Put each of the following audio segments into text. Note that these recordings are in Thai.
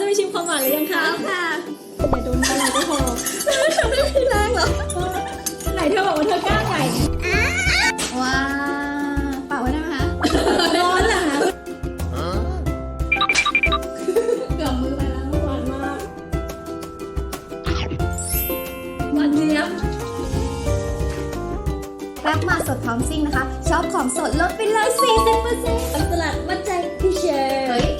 จะไปชิมความหวานหรือยังคะเอาค่ะอย่าโดนน้ำลายก็พอทำได้ไม่แรงเหรอไหนเธอบอกว่าเธอกล้าไงว้าวเป่าไว้ได้ไหมคะร้อนเหรอคะเกือบมือไปแล้วหวานมากหวานเจี๊ยบรับมาสดพร้อมซิ่งนะคะ ชอบของสดลดไปเลย40%อันสลัดมั่นใจพี่เชฟเฮ้ยอยากรู้แ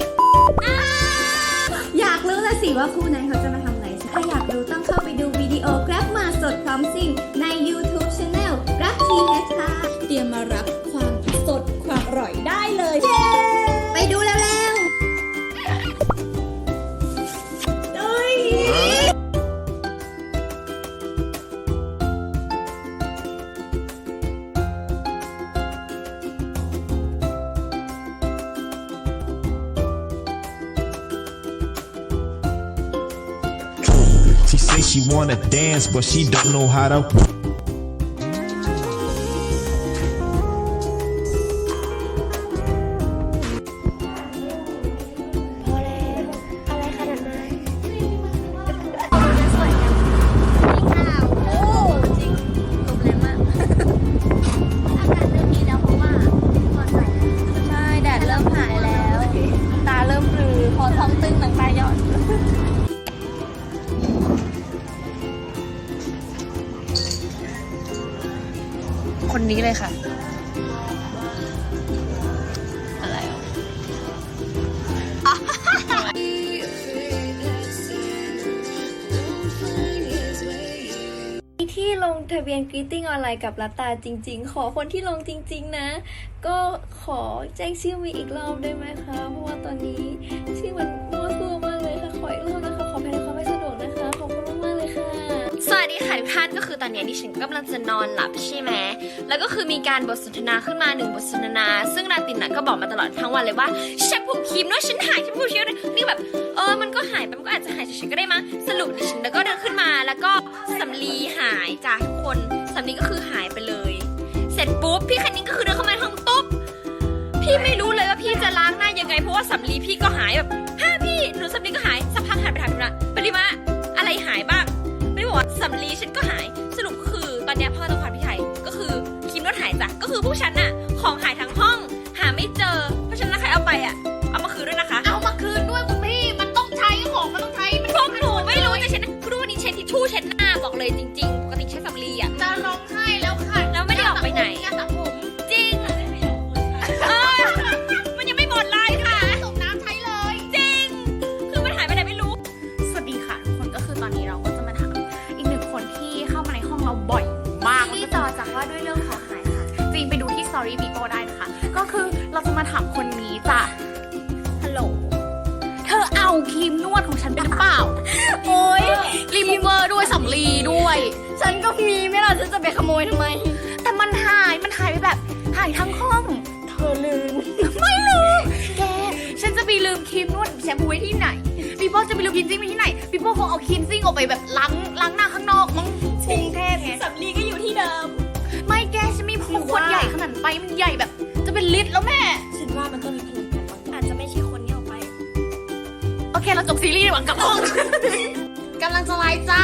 ล้ว สิว่าคู่นั้นเขาจะมาทำอะไรถ้าอยากดูต้องเข้าไปดูวิดีโอ Grab มาสดพร้อมซิ่งใน YouTube Channel Grab TH ค่ะเตรียมมารับความสดความอร่อยได้เลย She say she wanna dance, but she don't know how to. คนนี้เลยค่ะ อะไรอะ ที่ลงทะเบียนกรีตติ้งออนไลน์กับรัตตาจริง ๆ ขอคนที่ลงจริง ๆ นะ ก็ขอแจ้งชื่อมีอีกรอบได้ไหมคะ เพราะว่าตอนนี้ชื่อมันมั่วซั่วมากเลยค่ะ ขออีกรอบนะ ค่ะทุกท่านก็คือตอนนี้ดิฉันกำลังจะนอนหลับใช่ไหมแล้วก็คือมีการบทสนทนาขึ้นมาหนึ่งบทสนทนา ซึ่งนาตินน่ะก็บอกมาตลอดทั้งวันเลยว่าฉันผูกครีมด้วยฉันหายฉันผูกครีมด้วนี่แบบเออมันก็หายไปมันก็อาจจะหายเฉยๆก็ได้มั้งสรุปดิฉันแล้วก็เดินขึ้นมาแล้วก็สำลีหายจากทุกคนสำลีก็คือหายไปเลย เสร็จปุ๊บพี่คันนิ้งก็คือเดินเข้ามาในห้องตุ๊บพี่ไม่รู้เลยว่าพี่จะล้างหน้ายังไงเพราะว่าสำลีพี่ก็หายแบบ ก็คือตอนเนี้ยพ่อต้องความพี่ไทยก็คือครีมนวดหายจ้ะก็คือผู้ฉันน่ะของหายทั้งห้อง หาไม่เจอ เพราะฉะนั้นใครเอาไปอะเอามาคืนด้วยนะคะเอามาคืนด้วยคุณพี่ มันต้องใช้ของมันต้องใช้มันพวกหนูไม่รู้จะเช็ดคือวันนี้ใช้ทิชชู่เช็ดหน้าบอกเลยจริงๆปกติใช้สำลีอะจะร้องไห้แล้วค่ะแล้วไม่ได้ออกไปไหน Story People ได้นะคะ ก็คือเราจะมาถามคนนี้จ้ะฮัลโหล เธอเอาครีมนวดของฉันไปหรือเปล่า โอ๊ยรีมูเวอร์ด้วยสำลีด้วย ฉันก็มีไม่ล่ะฉันจะไปขโมยทำไม แต่มันหาย มันหายไปแบบหายทั้งห้อง เธอลืม ไม่ลืม แก ฉันจะไปลืมครีมนวดแชมพูไว้ที่ไหนปีโป้จะไปลืมครีนซิ่งไว้ที่ไหนปีโป้คงเอาครีนซิ่งออกไปแบบล้างล้างหน้าข้างนอกมั้งก ไปมันใหญ่แบบ จะเป็นลิตรแล้วแม่ ฉันว่ามันต้องมีพลังงานบางอย่างอาจจะไม่ใช่คนนี้ออกไป โอเคเราจบซีรีส์ดีกว่ากลับห้อง กำลังจะไลฟ์จ้า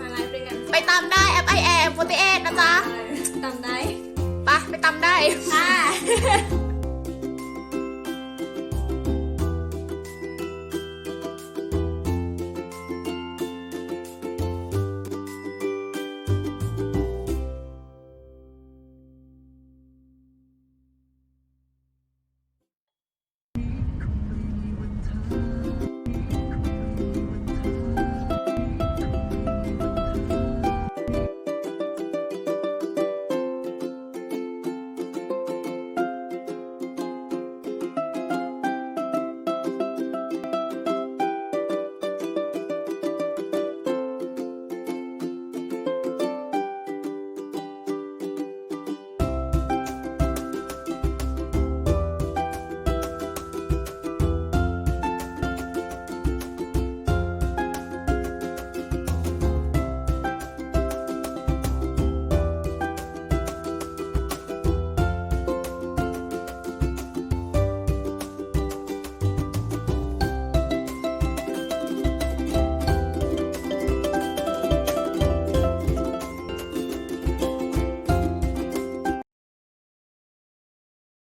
มาไลฟ์ด้วยกันไปตามได้แอป i อ m 48นะจ๊ะ ตามได้ ไปไปตามได้อะ